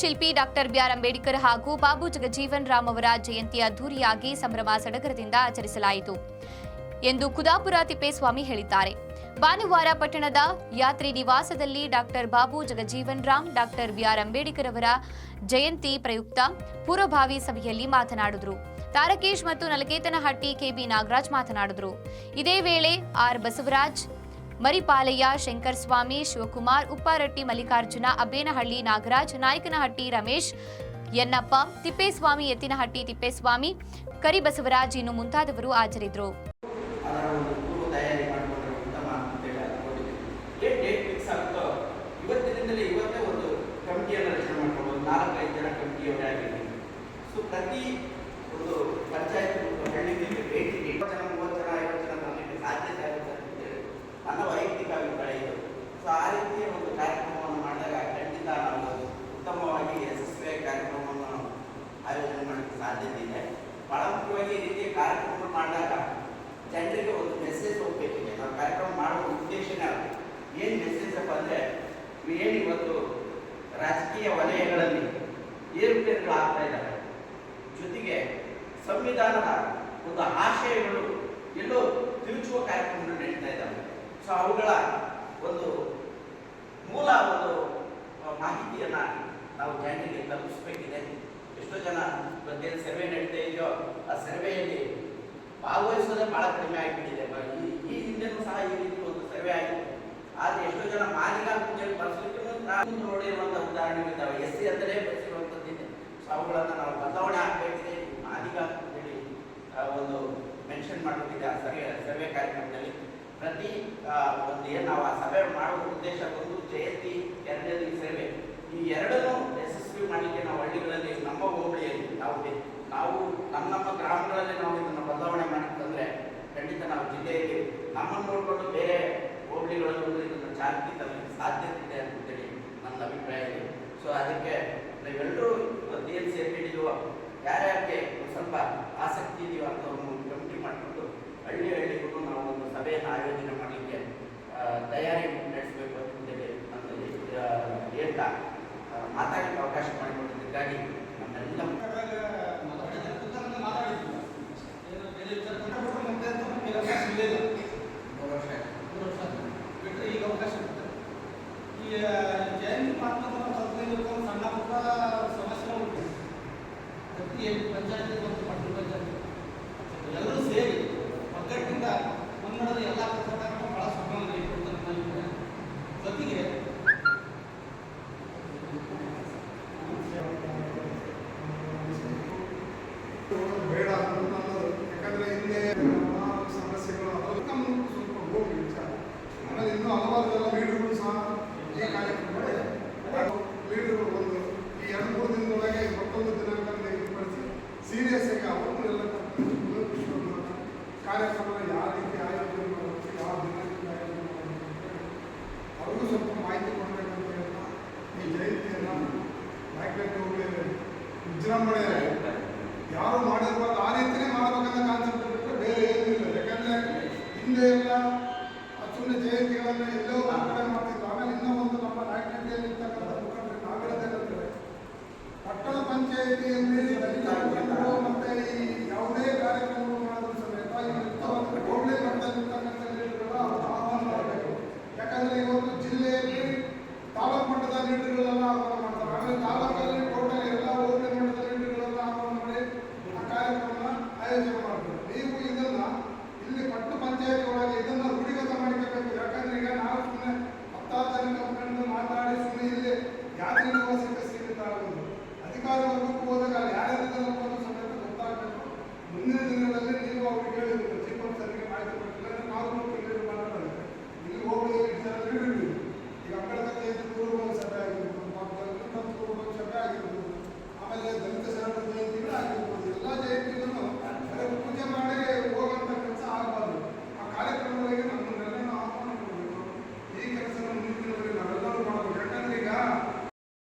ಶಿಲ್ಪಿ doctor B R Ambedkar ಹಾಗೂ ಬಾಬು ಜಗಜೀವನ್ ರಾಮ್ ಅವರ ಜಯಂತಿ ಅದ್ದೂರಿಯಾಗಿ ಸಂಭ್ರಮ ಸಡಗರದಿಂದ ಆಚರಿಸಲಾಯಿತು ಎಂದು ಕುದಾಪುರ ತಿಪ್ಪೇಸ್ವಾಮಿ ಹೇಳಿದ್ದಾರೆ. ಭಾನುವಾರ ಪಟ್ಟಣದ ಯಾತ್ರಿ ನಿವಾಸದಲ್ಲಿ doctor Babu Jagjivan Ram, doctor B R Ambedkar ಅವರ ಜಯಂತಿ ಪ್ರಯುಕ್ತ ಪೂರ್ವಭಾವಿ ಸಭೆಯಲ್ಲಿ ಮಾತನಾಡಿದರು. ತಾರಕೇಶ್ ಮತ್ತು ನಲಕೇತನಹಟ್ಟಿ ಕೆಬಿ ನಾಗರಾಜ್ ಮಾತನಾಡಿದರು. ಇದೇ ವೇಳೆ ಆರ್ ಬಸವರಾಜ್ ಮರಿಪಾಲಯ್ಯ ಶಂಕರ್ ಸ್ವಾಮಿ ಶಿವಕುಮಾರ್, ಉಪ್ಪಾರಟ್ಟಿ, ಮಲ್ಲಿಕಾರ್ಜುನ ಅಬ್ಬೇನಹಳ್ಳಿ ನಾಗರಾಜ್, ನಾಯಕನಹಟ್ಟಿ, ರಮೇಶ್ ಯನ್ನಪ್ಪ ತಿಪ್ಪೇಸ್ವಾಮಿ ಎತ್ತಿನಹಟ್ಟಿ ತಿಪ್ಪೇಸ್ವಾಮಿ, ಕರಿಬಸವರಾಜ್ ಇನ್ನು ಮುಂತಾದವರು ಹಾಜರಿದ್ದರು. ಅದರ ಒಂದು ಪೂರ್ವ ತಯಾರಿ ಮಾಡಿಕೊಂಡ್ರೆ ಉತ್ತಮ ಅಂತೇಳಿ ಅಂದ್ಕೊಂಡಿದ್ದೀವಿ ಏನು ಡೇಟ್ ಫಿಕ್ಸ್ ಆಗುತ್ತೋ ಇವತ್ತಿನಿಂದಲೇ ಇವತ್ತೇ ಒಂದು ಕಮಿಟಿಯನ್ನು ರಚನೆ ಮಾಡ್ಕೊಂಡು ಒಂದು ನಾಲ್ಕೈದು ಜನ ಕಮಿಟಿಯವರೇ ಆಗಿದ್ದೀವಿ ಸೊ ಪ್ರತಿ ಒಂದು ಪಂಚಾಯತ್ ಹಳ್ಳಿಗೆ ಭೇಟಿ ನೀಡಿ ಇಪ್ಪತ್ತು ಜನ ಮೂವತ್ತು ಜನ ಐವತ್ತು ಜನ ತರಲಿಕ್ಕೆ ಸಾಧ್ಯತೆ ಆಗುತ್ತೆ ಅಂತೇಳಿ ನನ್ನ ವೈಯಕ್ತಿಕ ಅಭಿಪ್ರಾಯ ಇದು ಸೊ ಆ ರೀತಿಯ ಒಂದು ಕಾರ್ಯಕ್ರಮವನ್ನು ಮಾಡಿದಾಗ ಖಂಡಿತ ನಾವು ಉತ್ತಮವಾಗಿ ಯಶಸ್ವಿಯಾಗಿ ಕಾರ್ಯಕ್ರಮವನ್ನು ನಾವು ಆಯೋಜನೆ ಮಾಡಲಿಕ್ಕೆ ಸಾಧ್ಯತೆ ಇದೆ ಬಹಳ ಕಾರ್ಯಕ್ರಮ ಮಾಡಿದಾಗ ಜನರಿಗೆ ಒಂದು ಮೆಸೇಜ್ ಹೋಗ್ಬೇಕಿದೆ. ನಾವು ಕಾರ್ಯಕ್ರಮ ಮಾಡುವ ಉದ್ದೇಶನೇ ಅದು ಏನು ಮೆಸೇಜ್ ಅಪ್ಪ ಅಂದರೆ, ಏನು ಇವತ್ತು ರಾಜಕೀಯ ವಲಯಗಳಲ್ಲಿ ಏರುಪೇರುಗಳು ಆಗ್ತಾ ಇದ್ದಾವೆ. ಜೊತೆಗೆ ಸಂವಿಧಾನದ ಒಂದು ಆಶಯಗಳು ಎಲ್ಲೋ ತಿರುಚುವ ಕಾರ್ಯಕ್ರಮಗಳು ನಡೀತಾ ಇದ್ದಾವೆ. ಸೊ ಅವುಗಳ ಒಂದು ಮೂಲ ಒಂದು ಆ, ಮಾಹಿತಿಯನ್ನ ನಾವು ಜನರಿಗೆ ತಲುಪಿಸಬೇಕಿದೆ ಎಷ್ಟೋ ಜನ ಇವತ್ತೇನು ಸರ್ವೆ ನಡೀತಾ ಇದೆಯೋ ಆ ಸರ್ವೆಯಲ್ಲಿ ಭಾಗವಹಿಸೋದೇ ಬಹಳ ಕಡಿಮೆ ಆಗಿಬಿಟ್ಟಿದೆ. ಈ ಹಿಂದೆನೂ ಸಹ ಈ ರೀತಿ ಒಂದು ಸರ್ವೆ ಆಗಿದೆ. ಆದ್ರೆ ಎಷ್ಟೋ ಜನ ಮಾದಿಗ ಪೂಜೆಯಲ್ಲಿ ಬಳಸಲಿಕ್ಕೆ ನಾನು ನೋಡಿರುವಂಥ ಉದಾಹರಣೆಗಳಿದ್ದಾವೆ ಎಸ್ ಸಿ ಅಂತಲೇ ಬಳಸಿರುವಂತದ್ದಿದೆ ಸೊ ಅವುಗಳನ್ನು ನಾವು ಬದಲಾವಣೆ ಆಗಬೇಕಿದೆ. ಮಾದಿಗ ಅಂತೇಳಿ ಒಂದು ಮೆನ್ಷನ್ ಮಾಡಬೇಕಿದೆ ಆ ಸರ್ವೆ ಸರ್ವೆ ಕಾರ್ಯಕ್ರಮದಲ್ಲಿ. ಪ್ರತಿ ಒಂದು ಏನು ನಾವು ಆ ಸಭೆ ಮಾಡುವ ಉದ್ದೇಶ ಒಂದು ಜಯಂತಿ ಎರಡನೇದು ಈ ಸರ್ವೆ. ಈ ಎರಡನ್ನೂ ಯಶಸ್ವಿ ಮಾಡಲಿಕ್ಕೆ ನಾವು ಹಳ್ಳಿಗಳಲ್ಲಿ ನಮ್ಮ ಹೋಬಳಿಯಲ್ಲಿ ನಾವು ನಾವು ನಮ್ಮ ಗ್ರಾಮಗಳಲ್ಲಿ ನಾವು ಇದನ್ನು ಬದಲಾವಣೆ ಜಿಲ್ಲೆಯಲ್ಲಿ ನಮ್ಮನ್ನು ನೋಡಿಕೊಂಡು ಬೇರೆ ಒಂದು ಇದನ್ನು ಚಾಲ್ತಿ ತಮಗೆ ಸಾಧ್ಯತೆ ಇದೆ ಅಂತೇಳಿ ನನ್ನ ಅಭಿಪ್ರಾಯ ಇದೆ. ಸೊ ಅದಕ್ಕೆ ನಾವೆಲ್ಲರೂ ಇವತ್ತು ಏನು ಸೇರ್ಕೊಂಡಿದ್ದೀವೋ ಯಾರ್ಯಾರಿಗೆ ಒಂದು ಸ್ವಲ್ಪ ಆಸಕ್ತಿ ಇದೆಯೋ ಅಂತ ಒಂದು ಕಮಿಟಿ ಮಾಡಿಕೊಂಡು ಹಳ್ಳಿ ಹಳ್ಳಿಗೂ ನಾವು ಒಂದು ಸಭೆಯನ್ನು ಆಯೋಜನೆ ಮಾಡಲಿಕ್ಕೆ ತಯಾರಿ ನಡೆಸಬೇಕು ಅಂತೇಳಿ ನನ್ನಲ್ಲಿ ಹೇಳ್ತಾ ಆ, ಮಾತಾಡಲಿಕ್ಕೆ ಅವಕಾಶ ಮಾಡಿಕೊಟ್ಟಿದ್ದಕ್ಕಾಗಿ ನಮ್ಮೆಲ್ಲ ಈಗ ಅವಕಾಶ ಇರುತ್ತೆ ಈ ಜಯಂತಿ ಮಹಾತ್ಮನ ತಂತ್ರಜ್ಞಾನ ಸಣ್ಣ ಪುಟ್ಟ ಸಮಸ್ಯೆ ಉಂಟು. ಪ್ರತಿ ಪಂಚಾಯತ್ ಮತ್ತು ಪಟ್ಟಣ ಪಂಚಾಯತ್ ಎಲ್ಲರೂ ಸೇರಿ ಒಗ್ಗಟ್ಟಿಂದ ಮುನ್ನಡೆದ ಎಲ್ಲ ಕೆಲಸಗಳನ್ನು ಬಹಳ ಸುಗಮವಾಗಿ ಕೊಡ್ತಾರೆ ನನ್ನ ಅಭಿಪ್ರಾಯ. ಜೊತೆಗೆ ಬೇಡ ಅನ್ನೋದು ನನ್ನದು ಯಾಕಂದ್ರೆ ಹಿಂದೆ ಹಲವಾರು ಸಮಸ್ಯೆಗಳು ಅದೆಲ್ಲ ನಮ್ಗೆ ಸ್ವಲ್ಪ ಹೋಗಿ ವಿಚಾರ ಆಮೇಲೆ ಇನ್ನೂ ಹಲವಾರು ಜನ ಲೀಡರ್ಗಳು ಸಹ ಈ ಕಾರ್ಯಕ್ರಮಕ್ಕೆ ಲೀಡರ್ಗಳು ಒಂದು ಈ ಎರಡು ಮೂರು ದಿನದೊಳಗೆ ಮತ್ತೊಂದು ದಿನಾಂಕ ನಿಗದಿಪಡಿಸಿ ಸೀರಿಯಸ್ ಆಗಿ ಅವತ್ತು ಎಲ್ಲ ಕರ್ಕೊಂಡು ಕಾರ್ಯಕ್ರಮ ಯಾವ ರೀತಿ ಆಯೋಜನೆ ಮಾಡಬೇಕು ಯಾವ ದಿನಾಂಕ ಆಯೋಜನೆ ಮಾಡಬೇಕು ಅವ್ರಿಗೂ ಸ್ವಲ್ಪ ಮಾಹಿತಿ ಕೊಡಬೇಕಂತ ಈ ಜಯಂತಿಯನ್ನು ಹೋಗಿ ವಿಜೃಂಭಣೆ ಯಾರು ಮಾಡಿರ್ಬೋದು ಆ ರೀತಿಯೇ ಮಾಡಬೇಕಂತ ಕಾನ್ಸೆಪ್ಟ್ ಬಿಟ್ಟರೆ ಬೇರೆ ಏನೂ ಇಲ್ಲ. ಯಾಕಂದರೆ ಹಿಂದೆ ಎಲ್ಲ Богу,